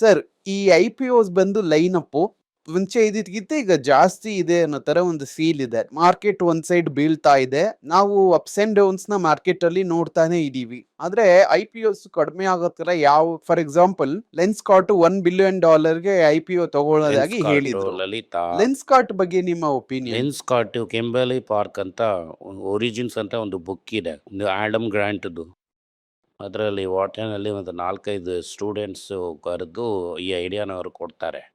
Sir ಈ I P ಓಸ್ ಬಂದು line up ಮುಂಚೆ ಇದ್ದಿದ್ಕಿಂತ ಈಗ ಜಾಸ್ತಿ ಇದೆ ಅನ್ನೋ ತರ ಒಂದು ಫೀಲ್ ಇದೆ. ಮಾರ್ಕೆಟ್ ಒಂದ್ ಸೈಡ್ ಬೀಳ್ತಾ ಇದೆ. ನಾವು ಅಪ್ಸ್ ಅಂಡ್ ಡೌನ್ಸ್ನ ಮಾರ್ಕೆಟ್ ಅಲ್ಲಿ ನೋಡ್ತಾನೆ ಇದೀವಿ ಆದ್ರೆ ಐ ಪಿ ಓಸ್ ಕಡಿಮೆ ಆಗೋ ತರ ಯಾವ for example Lenskart one billion ಡಾಲರ್ಗೆ ಐ ಪಿ ಓ ತಗೊಳ್ಳೋದಾಗಿ ಹೇಳಿದ್ರು. ಲಲಿತಾ. ಲೆನ್ಸ್ ಕಾರ್ಟ್ ಬಗ್ಗೆ ನಿಮ್ಮ ಒಪಿನಿಯನ್ ಲೆನ್ಸ್ ಕಾರ್ಟ್ ಕೆಂಬಲಿ ಪಾರ್ಕ್ ಅಂತ ಒರಿಜಿನ್ಸ್ ಅಂತ ಒಂದು ಬುಕ್ ಇದೆ. ಆಡಮ್ ಗ್ರಾಂಟ್ದು ಅದರಲ್ಲಿ ಹೋಟೆಲ್ನಲ್ಲಿ ಒಂದು ನಾಲ್ಕೈದು ಸ್ಟೂಡೆಂಟ್ಸು ಕರೆದು ಈ ಐಡಿಯಾನ ಅವರು ಕೊಡ್ತಾರೆ.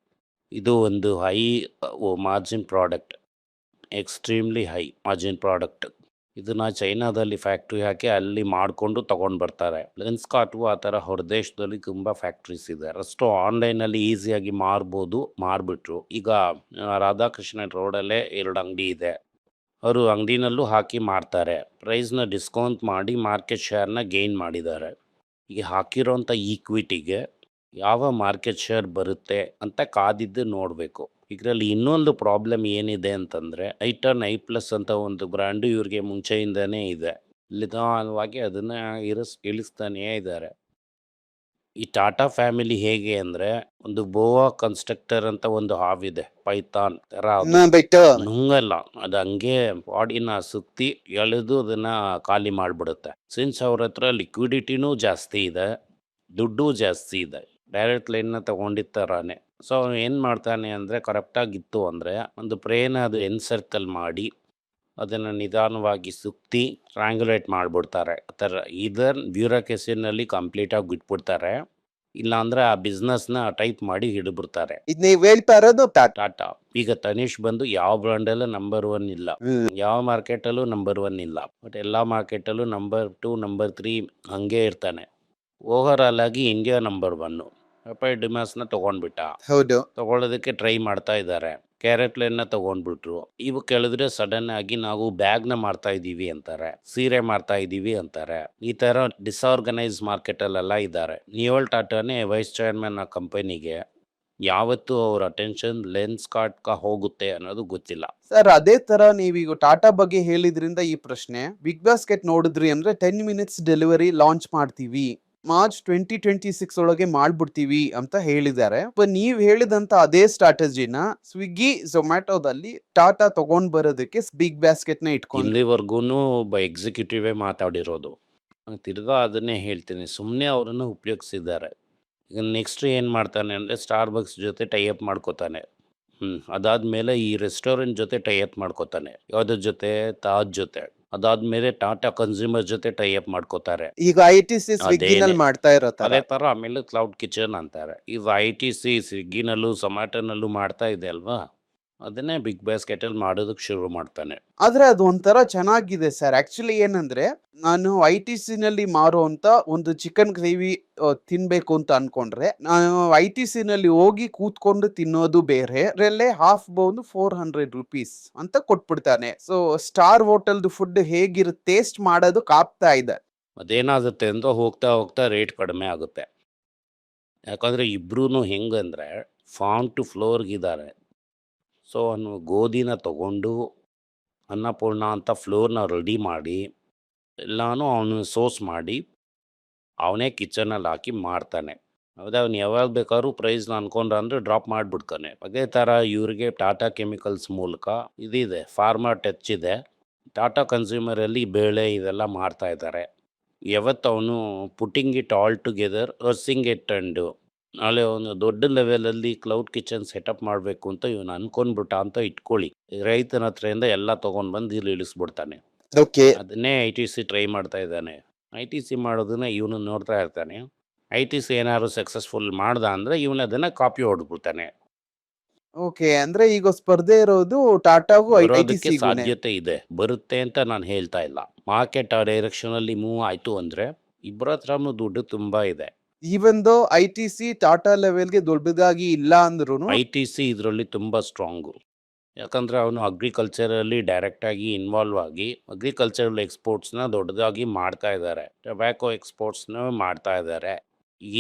ಇದು ಒಂದು high margin product. Extremely high margin product. ಇದನ್ನು ಚೈನಾದಲ್ಲಿ ಫ್ಯಾಕ್ಟ್ರಿ ಹಾಕಿ ಅಲ್ಲಿ ಮಾಡಿಕೊಂಡು ತೊಗೊಂಡು ಬರ್ತಾರೆ. ಲೆನ್ಸ್ಕಾರ್ಟು ಆ ಥರ ಹೊರದೇಶದಲ್ಲಿ ತುಂಬ ಫ್ಯಾಕ್ಟ್ರೀಸ್ ಇದೆ. ಅಷ್ಟು ಆನ್ಲೈನಲ್ಲಿ ಈಸಿಯಾಗಿ ಮಾರ್ಬೋದು, ಮಾರ್ಬಿಟ್ರು. ಈಗ, ರಾಧಾಕೃಷ್ಣನ್ ರಾಧಾಕೃಷ್ಣ ರೋಡಲ್ಲೇ ಎರಡು ಅಂಗಡಿ ಇದೆ. ಅವರು ಅಂಗಡಿನಲ್ಲೂ ಹಾಕಿ ಮಾರ್ತಾರೆ. ಪ್ರೈಸ್ನ ಡಿಸ್ಕೌಂಟ್ ಮಾಡಿ ಮಾರ್ಕೆಟ್ ಶೇರ್ನ ಗೇನ್ ಮಾಡಿದ್ದಾರೆ. ಈಗ ಹಾಕಿರೋಂಥ ಈಕ್ವಿಟಿಗೆ ಯಾವ ಮಾರ್ಕೆಟ್ ಶೇರ್ ಬರುತ್ತೆ ಅಂತ ಕಾದಿದ್ದು ನೋಡಬೇಕು. ಇದರಲ್ಲಿ ಇನ್ನೊಂದು ಪ್ರಾಬ್ಲಮ್ ಏನಿದೆ ಅಂತಂದರೆ ಟರ್ನ್ ಐ ಪ್ಲಸ್ ಅಂತ ಒಂದು ಬ್ರ್ಯಾಂಡು ಇವ್ರಿಗೆ ಮುಂಚೆಯಿಂದನೇ ಇದೆ. ನಿಧಾನವಾಗಿ ಅದನ್ನು ಇರಿಸ್, ಇಳಿಸ್ತಾನೇ ಇದ್ದಾರೆ. ಈ ಟಾಟಾ ಫ್ಯಾಮಿಲಿ ಹೇಗೆ ಅಂದ್ರೆ ಒಂದು ಬೋವಾ ಕನ್ಸ್ಟ್ರಕ್ಟರ್ ಅಂತ ಒಂದು ಪೈಥಾನ್ ಥರ ಅದು. ಬೆಟರ್ ನುಂಗಲ್ಲ ಅದು ಹಂಗೆ ಬಾಡಿನ ಸುತ್ತಿ ಎಳೆದು ಅದನ್ನ ಖಾಲಿ ಮಾಡಿಬಿಡುತ್ತೆ. ಸಿನ್ಸ್ ಅವ್ರ ಹತ್ರ ಲಿಕ್ವಿಡಿಟಿನೂ ಜಾಸ್ತಿ ಇದೆ ದುಡ್ಡು ಜಾಸ್ತಿ ಇದೆ ಡೈರೆಕ್ಟ್ ಲೈನ್ ತಗೊಂಡಿರ್ತಾನೆ ಸೊ ಅವ್ನು ಏನು ಮಾಡ್ತಾನೆ ಅಂದರೆ ಕರೆಕ್ಟಾಗಿತ್ತು ಅಂದರೆ ಒಂದು ಪ್ರೇನ ಅದು ಎನ್ಸರ್ಕಲ್ ಮಾಡಿ ಅದನ್ನು ನಿಧಾನವಾಗಿ ಸುತ್ತಿ ಟ್ರ್ಯಾಂಗ್ಯುಲೇಟ್ ಮಾಡಿಬಿಡ್ತಾರೆ. ಆ ಥರ ಇದರ್ ಬ್ಯೂರೋಕ್ರೆಸಿನಲ್ಲಿ ಕಂಪ್ಲೀಟಾಗಿ ಬಿಟ್ಬಿಡ್ತಾರೆ. ಇಲ್ಲಾಂದ್ರೆ ಆ ಬಿಸ್ನೆಸ್ನ ಟೈಪ್ ಮಾಡಿ ಹಿಡಿಬಿಡ್ತಾರೆ ಇದು ನೀವು ಹೇಳ್ತಾ ಇರೋದು ಟಾಟಾ ಟಾಟಾ ಈಗ ತನಿಷ್ ಬಂದು ಯಾವ ಬ್ರ್ಯಾಂಡಲ್ಲೂ ನಂಬರ್ ಒನ್ ಇಲ್ಲ. ಯಾವ ಮಾರ್ಕೆಟಲ್ಲೂ ನಂಬರ್ ಒನ್ ಇಲ್ಲ. ಬಟ್ ಎಲ್ಲ ಮಾರ್ಕೆಟಲ್ಲೂ ನಂಬರ್ ಟು ನಂಬರ್ ತ್ರೀ ಹಂಗೆ ಇರ್ತಾನೆ. ಓವರ್ ಆಲ್ ಆಗಿ ಇಂಡಿಯಾ ನಂಬರ್ ಒನ್ನು ಅಪಾಯ್ ಡಿಮಾಸ್ನ ತೊಗೊಂಡ್ಬಿಟ್ಟ. ಹೌದು. ತಗೊಳ್ಳೋದಕ್ಕೆ ಟ್ರೈ ಮಾಡ್ತಾ ಇದ್ದಾರೆ. ಕ್ಯಾರೆಟ್ ಲೈನ್ನ ತಗೊಂಡ್ಬಿಟ್ರು. ಇವು ಕೇಳಿದ್ರೆ ಸಡನ್ ಆಗಿ ನಾವು ಬ್ಯಾಗ್ನ ಮಾಡ್ತಾ ಇದ್ದೀವಿ ಅಂತಾರೆ. ಸೀರೆ ಮಾಡ್ತಾ ಇದ್ದೀವಿ ಅಂತಾರೆ. ಈ ಥರ ಡಿಸ್ಆರ್ಗನೈಸ್ ಮಾರ್ಕೆಟಲ್ಲೆಲ್ಲ ಇದ್ದಾರೆ. ನಿಯೋಲ್ ಟಾಟಾನೇ ವೈಸ್ ಚೇರ್ಮನ್ ಆ ಕಂಪನಿಗೆ ಯಾವತ್ತು ಅವ್ರ ಅಟೆನ್ಷನ್ ಲೆನ್ಸ್ ಕ ಹೋಗುತ್ತೆ ಅನ್ನೋದು ಗೊತ್ತಿಲ್ಲ. ಸರ್ ಅದೇ ತರ ನೀವೀಗ ಟಾಟಾ ಬಗ್ಗೆ ಹೇಳಿದ್ರಿಂದ ಈ ಪ್ರಶ್ನೆ ಬಿಗ್ ಬಾಸ್ಕೆಟ್ ನೋಡಿದ್ರಿ ಅಂದ್ರೆ ಟೆನ್ ಮಿನಿಟ್ಸ್ ಡೆಲಿವರಿ ಲಾಂಚ್ ಮಾಡ್ತೀವಿ. ಮಾರ್ಚ್ ಟ್ವೆಂಟಿ ಟ್ವೆಂಟಿ ಸಿಕ್ಸ್ ಒಳಗೆ ಮಾಡ್ಬಿಡ್ತೀವಿ ಅಂತ ಹೇಳಿದ್ದಾರೆ. ನೀವ್ ಹೇಳಿದಂತ ಅದೇ ಸ್ಟ್ರಾಟಜಿನ ಸ್ವಿಗ್ಗಿ ಝೊಮ್ಯಾಟೋದಲ್ಲಿ ಟಾಟಾ ತಗೊಂಡ್ ಬರೋದಕ್ಕೆ ಬಿಗ್ ಬ್ಯಾಸ್ಕೆಟ್ನ ಇಟ್ಕೊಂಡು ಇಲ್ಲಿವರೆಗೂ ಒಬ್ಬ ಎಕ್ಸಿಕ್ಯೂಟಿವೇ ಮಾತಾಡಿರೋದು. ತಿರ್ಗಾ ಅದನ್ನೇ ಹೇಳ್ತೀನಿ. ಸುಮ್ಮನೆ ಅವರನ್ನು ಉಪಯೋಗಿಸಿದ್ದಾರೆ. ಈಗ ನೆಕ್ಸ್ಟ್ ಏನು ಮಾಡ್ತಾನೆ ಅಂದರೆ ಸ್ಟಾರ್ ಬಕ್ಸ್ ಜೊತೆ ಟೈಅಪ್ ಮಾಡ್ಕೋತಾನೆ. ಹ್ಞೂ ಅದಾದಮೇಲೆ ಈ ರೆಸ್ಟೋರೆಂಟ್ ಜೊತೆ ಟೈ ಅಪ್ ಮಾಡ್ಕೋತಾನೆ. ಯಾವುದ್ರ ಜೊತೆ? ತಾಜ್ ಜೊತೆ. ಅದಾದಮೇಲೆ ಟಾಟಾ ಕನ್ಸ್ಯೂಮರ್ ಜೊತೆ ಟೈ ಅಪ್ ಮಾಡ್ಕೋತಾರೆ. ಈಗ ಐ ಟಿ ಸಿ ಸ್ವಿಗ್ಗಿನಲ್ಲಿ ಮಾಡ್ತಾ ಇರತ್ತೆ ತರ. ಅದೇ ತರ ಆಮೇಲೆ ಕ್ಲೌಡ್ ಕಿಚನ್ ಅಂತಾರೆ. ಈಗ ಐ ಟಿ ಸಿ ಸ್ವಿಗ್ಗಿನಲ್ಲೂ ಝೊಮ್ಯಾಟೊನಲ್ಲೂ ಮಾಡ್ತಾ ಇದೆ ಅಲ್ವಾ? ಅದನ್ನೇ ಬಿಗ್ ಬಾಸ್ಕೆಟಲ್ಲಿ ಮಾಡೋದಕ್ಕೆ ಶುರು ಮಾಡ್ತಾನೆ. ಆದ್ರೆ ಅದು ಒಂಥರ ಚೆನ್ನಾಗಿದೆ ಸರ್. ಆಕ್ಚುಲಿ ಏನಂದ್ರೆ ನಾನು ಐ ಟಿ ಸಿ ನಲ್ಲಿ ಮಾರುವಂತ ಒಂದು ಚಿಕನ್ ಗ್ರೇವಿ ತಿನ್ಬೇಕು ಅಂತ ಅನ್ಕೊಂಡ್ರೆ ನಾನು ಐ ಟಿ ಸಿ ನಲ್ಲಿ ಹೋಗಿ ಕೂತ್ಕೊಂಡು ತಿನ್ನೋದು ಬೇರೆ ಅದ್ರಲ್ಲೇ ಹಾಫ್ ಬೌನ್ ಫೋರ್ ಹಂಡ್ರೆಡ್ ರುಪೀಸ್ ಅಂತ ಕೊಟ್ಬಿಡ್ತಾನೆ. ಸೊ ಸ್ಟಾರ್ ಹೋಟೆಲ್ದು ಫುಡ್ ಹೇಗಿರ ಟೇಸ್ಟ್ ಮಾಡೋದು ಕಾಪ್ತಾ ಇದೆ. ಅದೇನಾಗುತ್ತೆ ಅಂತ ಹೋಗ್ತಾ ಹೋಗ್ತಾ ರೇಟ್ ಕಡಿಮೆ ಆಗುತ್ತೆ. ಯಾಕಂದ್ರೆ ಇಬ್ರು ಹೆಂಗಂದ್ರೆ ಫಾರ್ಮ್ ಟು ಫ್ಲೋರ್ಗಿದ್ದಾರೆ ಸೊ ಅವನು ಗೋಧಿನ ತಗೊಂಡು, ಅನ್ನಪೂರ್ಣ ಅಂತ ಫ್ಲೋರ್ನ ರೆಡಿ ಮಾಡಿ, ಎಲ್ಲನೂ ಅವನು ಸೋಸ್ ಮಾಡಿ, ಅವನೇ ಕಿಚನಲ್ಲಿ ಹಾಕಿ ಮಾಡ್ತಾನೆ. ಹೌದಾ? ಅವ್ನು ಯಾವಾಗ ಬೇಕಾದ್ರೂ ಪ್ರೈಸ್ನ ಅನ್ಕೊಂಡ್ರ ಅಂದರೆ ಡ್ರಾಪ್ ಮಾಡಿಬಿಡ್ತಾನೆ. ಅದೇ ಥರ ಇವ್ರಿಗೆ ಟಾಟಾ ಕೆಮಿಕಲ್ಸ್ ಮೂಲಕ ಇದಿದೆ ಫಾರ್ಮರ್ ಟಚ್ ಇದೆ. ಟಾಟಾ ಕನ್ಸ್ಯೂಮರಲ್ಲಿ ಬೇಳೆ ಇದೆಲ್ಲ ಮಾಡ್ತಾ ಇದ್ದಾರೆ. ಯಾವತ್ತು ಅವನು ಪುಟ್ಟಿಂಗ್ ಇಟ್ ಆಲ್ ಟುಗೆದರ್, ಅರ್ಸಿಂಗ್ ಇಟ್ ಅಂಡು ನಾಳೆ ಒಂದು ದೊಡ್ಡ ಲೆವೆಲಲ್ಲಿ ಕ್ಲೌಡ್ ಕಿಚನ್ ಸೆಟಪ್ ಮಾಡಬೇಕು ಅಂತ ಇವನು ಅನ್ಕೊಂಡ್ಬಿಟ್ಟ ಅಂತ ಇಟ್ಕೊಳ್ಳಿ. ರೈತನ ಹತ್ರದಿಂದ ಎಲ್ಲ ತೊಗೊಂಡು ಬಂದು ಇಲ್ಲಿ ಇಳಿಸ್ಬಿಡ್ತಾನೆ. ಓಕೆ ಅದನ್ನೇ ಐ ಟಿ ಸಿ ಟ್ರೈ ಮಾಡ್ತಾ ಇದ್ದಾನೆ. ಐ ಟಿ ಸಿ ಮಾಡೋದನ್ನ ಇವನು ನೋಡ್ತಾ ಇರ್ತಾನೆ. ಐ ಟಿ ಸಿ ಏನಾದ್ರು ಸಕ್ಸಸ್ಫುಲ್ ಮಾಡ್ದ ಅಂದ್ರೆ ಇವನು ಅದನ್ನ ಕಾಪಿ ಹೊಡ್ಬಿಡ್ತಾನೆ. ಓಕೆ ಅಂದ್ರೆ ಈಗ ಸ್ಪರ್ಧೆ ಇರೋದು ಟಾಟಾಗೂ ಬರೋದಕ್ಕೆ ಸಾಧ್ಯತೆ ಇದೆ. ಬರುತ್ತೆ ಅಂತ ನಾನು ಹೇಳ್ತಾ ಇಲ್ಲ. ಮಾರ್ಕೆಟ್ ಆ ಡೈರೆಕ್ಷನಲ್ಲಿ ಮೂವ್ ಆಯಿತು ಅಂದ್ರೆ ಇಬ್ಬರ ಹತ್ರನೂ ದುಡ್ಡು ತುಂಬಾ ಇದೆ. Even though I T C Tata ಲೆವೆಲ್ಗೆ ದೊಡ್ಡದಾಗಿ ಇಲ್ಲ ಅಂದ್ರೂ ಐ ಟಿ ಸಿ ಇದರಲ್ಲಿ ತುಂಬ ಸ್ಟ್ರಾಂಗು ಯಾಕಂದರೆ ಅವನು ಅಗ್ರಿಕಲ್ಚರಲ್ಲಿ ಡೈರೆಕ್ಟಾಗಿ ಇನ್ವಾಲ್ವ್ ಆಗಿ ಅಗ್ರಿಕಲ್ಚರಲ್ನ ದೊಡ್ಡದಾಗಿ ಮಾಡ್ತಾ ಇದ್ದಾರೆ ಟೊಬ್ಯಾಕೊ ನ ಮಾಡ್ತಾ ಇದ್ದಾರೆ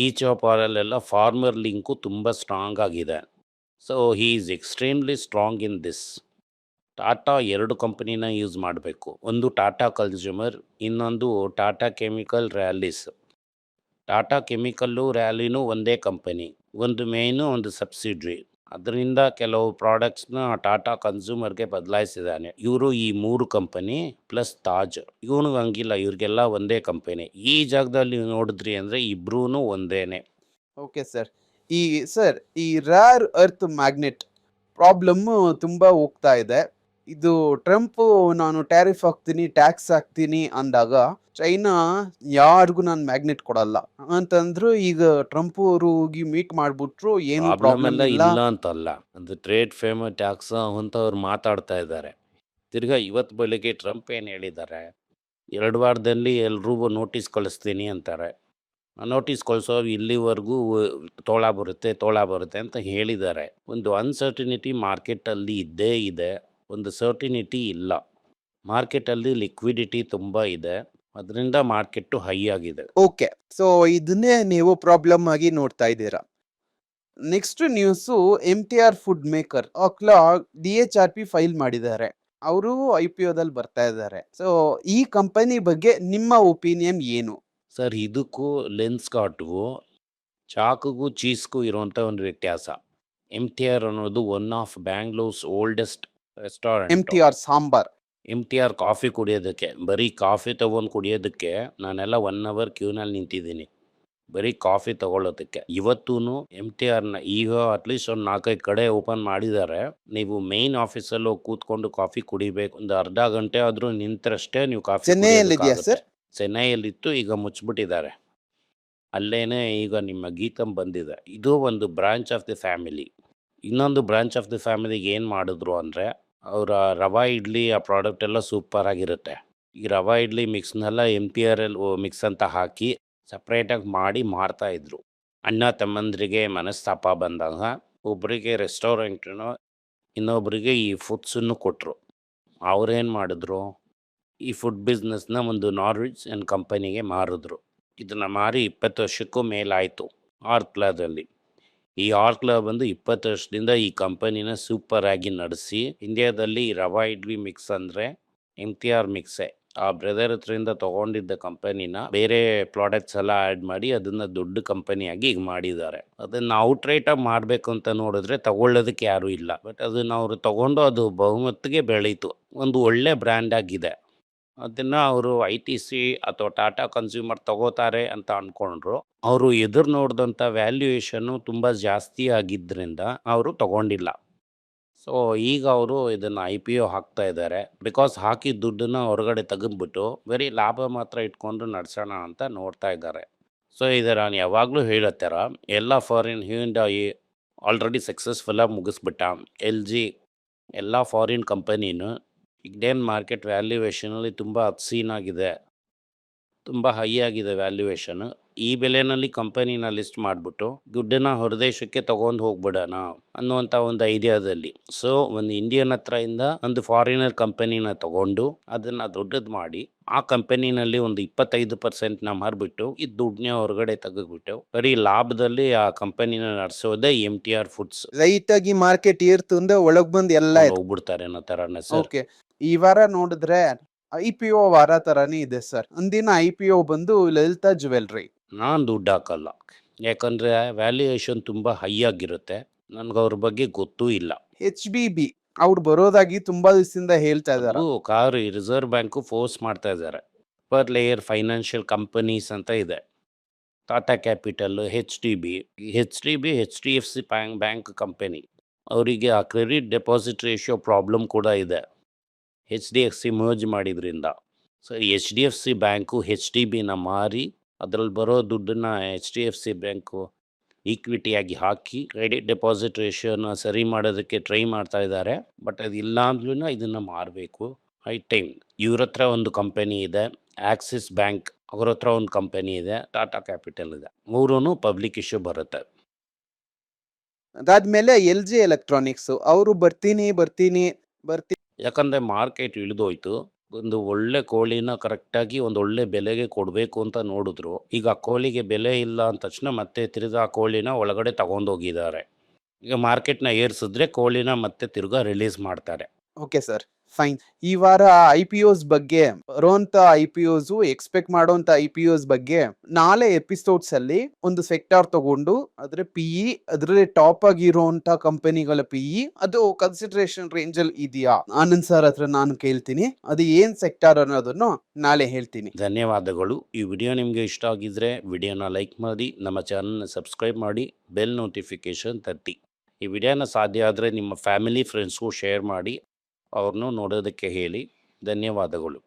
ಈಚ್ ಆಫ್ ಆರಲ್ಲೆಲ್ಲ ಫಾರ್ಮರ್ ಲಿಂಕು ತುಂಬ ಸ್ಟ್ರಾಂಗ್ ಆಗಿದೆ. So he is extremely strong in this Tata ಎರಡು ಕಂಪನಿನ ಯೂಸ್ ಮಾಡಬೇಕು. ಒಂದು ಟಾಟಾ ಕನ್ಸ್ಯೂಮರ್ ಇನ್ನೊಂದು Tata chemical Rallis Tata chemical ರ್ಯಾಲಿನೂ ಒಂದೇ ಕಂಪನಿ, ಒಂದು ಮೇಯ್ನು, ಒಂದು ಸಬ್ಸಿಡ್ರಿ. ಅದರಿಂದ ಕೆಲವು ಪ್ರಾಡಕ್ಟ್ಸ್ನ ಟಾಟಾ ಕನ್ಸ್ಯೂಮರ್ಗೆ ಬದಲಾಯಿಸಿದ್ದಾನೆ ಇವರು ಈ ಮೂರು ಕಂಪನಿ ಪ್ಲಸ್ ತಾಜ್. ಇವನು ಹಂಗಿಲ್ಲ, ಇವ್ರಿಗೆಲ್ಲ ಒಂದೇ ಕಂಪನಿ. ಈ ಜಾಗದಲ್ಲಿ ನೋಡಿದ್ರಿ ಅಂದರೆ ಇಬ್ರೂ ಒಂದೇನೆ. Okay sir. ಈ ಸರ್, ಈ ರ್ಯಾರ್ ಅರ್ತ್ ಮ್ಯಾಗ್ನೆಟ್ ಪ್ರಾಬ್ಲಮ್ ತುಂಬ ಹೋಗ್ತಾ ಇದೆ. ಇದು ಟ್ರಂಪ್ ನಾನು ಟ್ಯಾರಿಫ್ ಹಾಕ್ತೀನಿ ಟ್ಯಾಕ್ಸ್ ಹಾಕ್ತೀನಿ ಅಂದಾಗ ಚೈನಾ ಯಾರಿಗೂ ನಾನು ಮ್ಯಾಗ್ನೆಟ್ ಕೊಡಲ್ಲ. ಅಂತಂದ್ರು ಈಗ ಟ್ರಂಪ್ ಅವರು ಹೋಗಿ ಮೀಟ್ ಮಾಡ್ಬಿಟ್ರು ಏನು ಪ್ರಾಬ್ಲಮ್ ಇಲ್ಲ. ಅಂತಲ್ಲ. ಒಂದು ಟ್ರೇಡ್ ಫೇಮ್ ಟ್ಯಾಕ್ಸ್ ಅಂತ ಅವ್ರು ಮಾತಾಡ್ತಾ ಇದ್ದಾರೆ. ತಿರ್ಗಾ ಇವತ್ತು ಬೆಳಿಗ್ಗೆ ಟ್ರಂಪ್ ಏನು ಹೇಳಿದ್ದಾರೆ? ಎರಡು ವಾರದಲ್ಲಿ ಎಲ್ರಿಗೂ ನೋಟಿಸ್ ಕಳಿಸ್ತೀನಿ ಅಂತಾರೆ. ನೋಟಿಸ್ ಕಳಿಸೋ ಇಲ್ಲಿವರೆಗೂ ತೋಳ ಬರುತ್ತೆ ತೋಳ ಬರುತ್ತೆ ಅಂತ ಹೇಳಿದ್ದಾರೆ. ಒಂದು ಅನ್ಸರ್ಟಿನಿಟಿ ಮಾರ್ಕೆಟಲ್ಲಿ ಇದ್ದೇ ಇದೆ. ಒಂದು ಸರ್ಟಿನಿಟಿ ಇಲ್ಲ. ಮಾರ್ಕೆಟಲ್ಲಿ ಲಿಕ್ವಿಡಿಟಿ ತುಂಬ ಇದೆ. ಅದರಿಂದ ಮಾರ್ಕೆಟ್ ಹೈ ಆಗಿದೆ. ಓಕೆ ಸೊ ಇದನ್ನೇ ನೀವು ಪ್ರಾಬ್ಲಮ್ ಆಗಿ ನೋಡ್ತಾ ಇದ್ದೀರಾ. Next news M T R food maker ಅಕ್ಲಾ D H R P file ಮಾಡಿದ್ದಾರೆ. ಅವರು ಐ ಪಿ ಒದಲ್ಲಿ ಬರ್ತಾ ಇದ್ದಾರೆ. ಸೊ ಈ ಕಂಪನಿ ಬಗ್ಗೆ ನಿಮ್ಮ ಒಪಿನಿಯನ್ ಏನು? ಸರ್ ಇದಕ್ಕೂ ಲೆನ್ಸ್ ಕಾಟ್ಗೂ ಚಾಕುಗೂ ಚೀಸ್ಗೂ ಇರುವಂಥ ಒಂದು ವ್ಯತ್ಯಾಸ. ಎಂ ಟಿ ಆರ್ ಅನ್ನೋದು one of Bangalore's oldest M restaurant T R sambar. M T R coffee ಕುಡಿಯೋದಕ್ಕೆ ಬರೀ ಕಾಫಿ ತೊಗೊಂಡು ಕುಡಿಯೋದಕ್ಕೆ ನಾನೆಲ್ಲ ಒನ್ ಅವರ್ ಕ್ಯೂನಲ್ಲಿ ನಿಂತಿದ್ದೀನಿ. ಬರೀ ಕಾಫಿ ತಗೊಳ್ಳೋದಕ್ಕೆ. ಇವತ್ತೂ ಎಂ ಟಿ ಆರ್ನ ಈಗ ಅಟ್ಲೀಸ್ಟ್ ಒಂದು ನಾಲ್ಕೈದು ಕಡೆ ಓಪನ್ ಮಾಡಿದ್ದಾರೆ. ನೀವು ಮೇನ್ ಆಫೀಸಲ್ಲಿ ಹೋಗಿ ಕೂತ್ಕೊಂಡು ಕಾಫಿ ಕುಡಿಬೇಕು ಒಂದು ಅರ್ಧ ಗಂಟೆ ಆದರೂ ನಿಂತರಷ್ಟೇ ನೀವು ಕಾಫಿ. ಸರ್? ಚೆನ್ನೈಯಲ್ಲಿತ್ತು ಈಗ ಮುಚ್ಚಿಬಿಟ್ಟಿದ್ದಾರೆ ಅಲ್ಲೇನೆ ಈಗ ನಿಮ್ಮ ಗೀತಂ ಬಂದಿದೆ. ಇದು ಒಂದು ಬ್ರಾಂಚ್ ಆಫ್ ದಿ ಫ್ಯಾಮಿಲಿ ಇನ್ನೊಂದು ಬ್ರಾಂಚ್ ಆಫ್ ದಿ ಫ್ಯಾಮಿಲಿಗೆ ಏನು ಮಾಡಿದ್ರು ಅಂದರೆ ಅವರ ರವಾ, ಇಡ್ಲಿ ಆ ಪ್ರಾಡಕ್ಟ್ ಎಲ್ಲ ಸೂಪರ್ ಆಗಿರುತ್ತೆ. ಈ rava, idli ಮಿಕ್ಸ್ನೆಲ್ಲ M P R L mix ಅಂತ ಹಾಕಿ ಸಪ್ರೇಟಾಗಿ ಮಾಡಿ ಮಾರ್ತಾಯಿದ್ರು ಅಣ್ಣ, ತಮ್ಮಂದ್ರಿಗೆ ಮನಸ್ತಾಪ ಬಂದಾಗ ಒಬ್ಬರಿಗೆ ರೆಸ್ಟೋರೆಂಟ್ನು ಇನ್ನೊಬ್ಬರಿಗೆ ಈ ಫುಡ್ಸನ್ನು ಕೊಟ್ಟರು ಅವ್ರೇನು ಮಾಡಿದ್ರು? ಈ ಫುಡ್ ಬಿಸ್ನೆಸ್ನ ಒಂದು ನಾರ್ವಿಜ್ ಆ್ಯಂಡ್ ಕಂಪನಿಗೆ ಮಾರಿದ್ರು. ಇದನ್ನು ಮಾರಿ ಇಪ್ಪತ್ತು ವರ್ಷಕ್ಕೂ ಮೇಲಾಯಿತು. ಆರ್ಕ್ಲಾದಲ್ಲಿ ಈ ಆರ್ಕ್ಲಾ ಬಂದು ಇಪ್ಪತ್ತು ವರ್ಷದಿಂದ ಈ ಕಂಪನಿನ ಸೂಪರ್ ಆಗಿ ನಡೆಸಿ, ಇಂಡಿಯಾದಲ್ಲಿ ರವಾ ಇಡ್ಲಿ ಮಿಕ್ಸ್ ಅಂದರೆ ಆರ್ ಮಿಕ್ಸೆ. ಆ ಬ್ರದರ್ ಹತ್ರದಿಂದ ತೊಗೊಂಡಿದ್ದ ಕಂಪನಿನ ಬೇರೆ ಪ್ರಾಡಕ್ಟ್ಸ್ ಎಲ್ಲ ಆ್ಯಡ್ ಮಾಡಿ ಅದನ್ನು ದೊಡ್ಡ ಕಂಪನಿಯಾಗಿ ಈಗ ಮಾಡಿದ್ದಾರೆ. ಅದನ್ನು ಔಟ್ರೈಟಾಗಿ ಮಾಡಬೇಕು ಅಂತ ನೋಡಿದ್ರೆ ತಗೊಳ್ಳೋದಕ್ಕೆ ಯಾರೂ ಇಲ್ಲ. ಬಟ್ ಅದನ್ನು ಅವರು ತಗೊಂಡು ಅದು ಬಹುಮತ್ತಿಗೆ ಬೆಳೀತು. ಒಂದು ಒಳ್ಳೆ ಬ್ರ್ಯಾಂಡ್ ಆಗಿದೆ. ಅದನ್ನು ಅವರು ಐ ಟಿ ಸಿ ಅಥವಾ ಟಾಟಾ ಕನ್ಸ್ಯೂಮರ್ ತಗೋತಾರೆ ಅಂತ ಅಂದ್ಕೊಂಡ್ರು ಅವರು ಎದುರು ನೋಡಿದಂಥ ವ್ಯಾಲ್ಯೂಯೇಷನ್ನು ತುಂಬ ಜಾಸ್ತಿ ಆಗಿದ್ದರಿಂದ ಅವರು ತಗೊಂಡಿಲ್ಲ. ಸೊ, ಈಗ ಅವರು ಇದನ್ನು ಐ ಪಿ ಒ ಹಾಕ್ತಾ ಇದ್ದಾರೆ ಬಿಕಾಸ್ ಹಾಕಿದ ದುಡ್ಡನ್ನ ಹೊರಗಡೆ ತೆಗೆದ್ಬಿಟ್ಟು ಬರೀ ಲಾಭ ಮಾತ್ರ ಇಟ್ಕೊಂಡು ನಡೆಸೋಣ ಅಂತ ನೋಡ್ತಾ ಇದ್ದಾರೆ. ಸೊ, ಇದು ನಾನು ಯಾವಾಗಲೂ ಹೇಳತ್ತಾರ ಎಲ್ಲ ಫಾರಿನ್ ಹ್ಯೂಂಡಾಯಿ ಆಲ್ರೆಡಿ ಸಕ್ಸಸ್ಫುಲ್ಲಾಗಿ ಮುಗಿಸ್ಬಿಟ್ಟ. ಎಲ್ ಜಿ ಎಲ್ಲ ಫಾರಿನ್ ಕಂಪನಿನೂ ಇಂಡಿಯನ್ ಮಾರ್ಕೆಟ್ ವ್ಯಾಲ್ಯೂಯೇಷನಲ್ಲಿ ತುಂಬ ಅಪ್ಸೀನಾಗಿದೆ ತುಂಬ ಹೈ ಆಗಿದೆ ವ್ಯಾಲ್ಯೂಯೇಷನ್ ಈ ಬೆಲೆನಲ್ಲಿ ಕಂಪನಿನ ಲಿಸ್ಟ್ ಮಾಡಿಬಿಟ್ಟು ದುಡ್ಡನ್ನ ಹೊರದೇಶಕ್ಕೆ ತಗೊಂಡು ಹೋಗ್ಬಿಡೋಣ ಅನ್ನುವಂಥ ಒಂದು ಐಡಿಯಾದಲ್ಲಿ ಸೊ ಒಂದು ಇಂಡಿಯನ್ ಹತ್ರ ಇಂದ ಒಂದು ಫಾರಿನರ್ ಕಂಪನಿನ ತಗೊಂಡು ಅದನ್ನ ದೊಡ್ಡದು ಮಾಡಿ ಆ ಕಂಪನಿನಲ್ಲಿ ಒಂದು ಇಪ್ಪತ್ತೈದು ಪರ್ಸೆಂಟ್ನ ಮಾರ್ಬಿಟ್ಟು ಈ ದುಡ್ಡನ್ನ ಹೊರಗಡೆ ತೆಗೆದ್ಬಿಟ್ಟು ಬರೀ ಲಾಭದಲ್ಲಿ ಆ ಕಂಪನಿನ ನಡೆಸೋದೇ ಎಂ ಟಿ ಆರ್ ಫುಡ್ಸ್ ಲೈಟಾಗಿ ಆಗಿ ಮಾರ್ಕೆಟ್ ಏರ್ತು ಅಂದ್ರೆ ಒಳಗ್ ಬಂದು ಎಲ್ಲ ಹೋಗ್ಬಿಡ್ತಾರೆ ಅನ್ನೋ ಸರ್. ಓಕೆ ಈ ವಾರ ನೋಡಿದ್ರೆ ಐ ಪಿ ಒ ವಾರ ತರಾನೇ ಇದೆ ಸರ್. ಅಂದಿನ ಐ ಪಿ ಒ ಬಂದು ಲಲಿತಾ ಜುವೆಲ್ರಿ ನಾನು ದುಡ್ಡು ಹಾಕಲ್ಲ. ಯಾಕಂದ್ರೆ ವ್ಯಾಲ್ಯೂಯೇಷನ್ ತುಂಬಾ ಹೈ ಆಗಿರುತ್ತೆ. ನನ್ಗೆ ಅವ್ರ ಬಗ್ಗೆ ಗೊತ್ತೂ ಇಲ್ಲ. ಎಚ್ ಬಿ ಬಿ ಅವ್ರು ಬರೋದಾಗಿ ತುಂಬಾ ದಿವಸದಿಂದ ಹೇಳ್ತಾ ಇದಾರೆ. ಕಾರ್ ರಿಸರ್ವ್ ಬ್ಯಾಂಕು ಫೋರ್ಸ್ ಮಾಡ್ತಾ ಇದ್ದಾರೆ ಪರ್ ಲೇಯರ್ ಫೈನಾನ್ಷಿಯಲ್ ಕಂಪನೀಸ್ ಅಂತ ಇದೆ. Tata capital H D B H D B H D F C bank bank company. ಅವರಿಗೆ ಆ ಕ್ರೆಡಿಟ್ ಡೆಪಾಸಿಟ್ ರೇಷಿಯೋ ಪ್ರಾಬ್ಲಮ್ ಕೂಡ ಇದೆ. H D F C merge ಮಾಡಿದ್ರಿಂದ. So H D F C bank H D ಬಿನ ಮಾರಿ ಅದರಲ್ಲಿ ಬರೋ ದುಡ್ಡನ್ನು H D F C bank ಈಕ್ವಿಟಿಯಾಗಿ ಹಾಕಿ ಕ್ರೆಡಿಟ್ ಡೆಪಾಸಿಟ್ ರೇಷಿಯೋನ ಸರಿ ಮಾಡೋದಕ್ಕೆ ಟ್ರೈ ಮಾಡ್ತಾ ಇದ್ದಾರೆ. ಬಟ್ ಅದಿಲ್ಲ ಅಂದ್ರೂ ಇದನ್ನು ಮಾರಬೇಕು. ಐ ಟೈಮ್ ಇವ್ರ ಹತ್ರ ಒಂದು ಕಂಪನಿ ಇದೆ. ಆಕ್ಸಿಸ್ ಬ್ಯಾಂಕ್ ಅವ್ರ ಹತ್ರ ಒಂದು ಕಂಪನಿ ಇದೆ. ಟಾಟಾ ಕ್ಯಾಪಿಟಲ್ ಇದೆ. ಮೂರೂ ಪಬ್ಲಿಕ್ ಇಶ್ಯೂ ಬರುತ್ತೆ. ಅದಾದ್ಮೇಲೆ ಎಲ್ ಜಿ ಎಲೆಕ್ಟ್ರಾನಿಕ್ಸ್ ಅವರು ಬರ್ತೀನಿ ಬರ್ತೀನಿ ಬರ್ತೀನಿ. ಯಾಕಂದರೆ ಮಾರ್ಕೆಟ್ ಇಳಿದೋಯ್ತು. ಒಂದು ಒಳ್ಳೆ ಕೋಳಿನ ಕರೆಕ್ಟಾಗಿ ಒಂದು ಒಳ್ಳೆ ಬೆಲೆಗೆ ಕೊಡಬೇಕು ಅಂತ ನೋಡಿದ್ರು. ಈಗ ಆ ಕೋಳಿಗೆ ಬೆಲೆ ಇಲ್ಲ ಅಂದ ತಕ್ಷಣ ಮತ್ತೆ ತಿರ್ಗಾ ಆ ಕೋಳಿನ ಒಳಗಡೆ ತಗೊಂಡೋಗಿದ್ದಾರೆ. ಈಗ ಮಾರ್ಕೆಟ್ನ ಏರಿಸಿದ್ರೆ ಕೋಳಿನ ಮತ್ತೆ ತಿರ್ಗಾ ರಿಲೀಸ್ ಮಾಡ್ತಾರೆ. ಓಕೆ ಸರ್ ಫೈನ್ ಈ ವಾರ ಐ ಪಿ ಓಸ್ ಬಗ್ಗೆ, ಬರುವಂತ ಐ ಪಿ ಒಸ್ ಎಕ್ಸ್ಪೆಕ್ಟ್ ಮಾಡುವಂತ ಐ ಪಿ ಒಸ್ ಬಗ್ಗೆ ನಾಳೆ ಎಪಿಸೋಡ್ಸ್ ಅಲ್ಲಿ ಒಂದು ಸೆಕ್ಟಾರ್ ತಗೊಂಡು ಅದ್ರ ಪಿ ಇ ಅದ್ರಲ್ಲಿ ಟಾಪ್ ಆಗಿರುವಂತ ಕಂಪನಿಗಳ ಪಿ ಇ ಅದು ಕನ್ಸಿಡರೇಷನ್ ರೇಂಜ್ ಅಲ್ಲಿ ಇದೆಯಾ? ಆನಂದ್ ಸರ್ ಹತ್ರ ನಾನು ಕೇಳ್ತೀನಿ. ಅದು ಏನ್ ಸೆಕ್ಟಾರ್ ಅನ್ನೋದನ್ನು ನಾಳೆ ಹೇಳ್ತೀನಿ. ಧನ್ಯವಾದಗಳು. ಈ ವಿಡಿಯೋ ನಿಮಗೆ ಇಷ್ಟ ಆಗಿದ್ರೆ ವಿಡಿಯೋನ ಲೈಕ್ ಮಾಡಿ, ನಮ್ಮ ಚಾನಲ್ನ ಸಬ್ಸ್ಕ್ರೈಬ್ ಮಾಡಿ, ಬೆಲ್ ನೋಟಿಫಿಕೇಶನ್ ತಟ್ಟಿ. ಈ ವಿಡಿಯೋನ ಸಾಧ್ಯ ಆದರೆ ನಿಮ್ಮ ಫ್ಯಾಮಿಲಿ ಫ್ರೆಂಡ್ಸ್ಗೂ ಶೇರ್ ಮಾಡಿ. ಅವ್ರನ್ನೂ ನೋಡೋದಕ್ಕೆ ಹೇಳಿ. ಧನ್ಯವಾದಗಳು.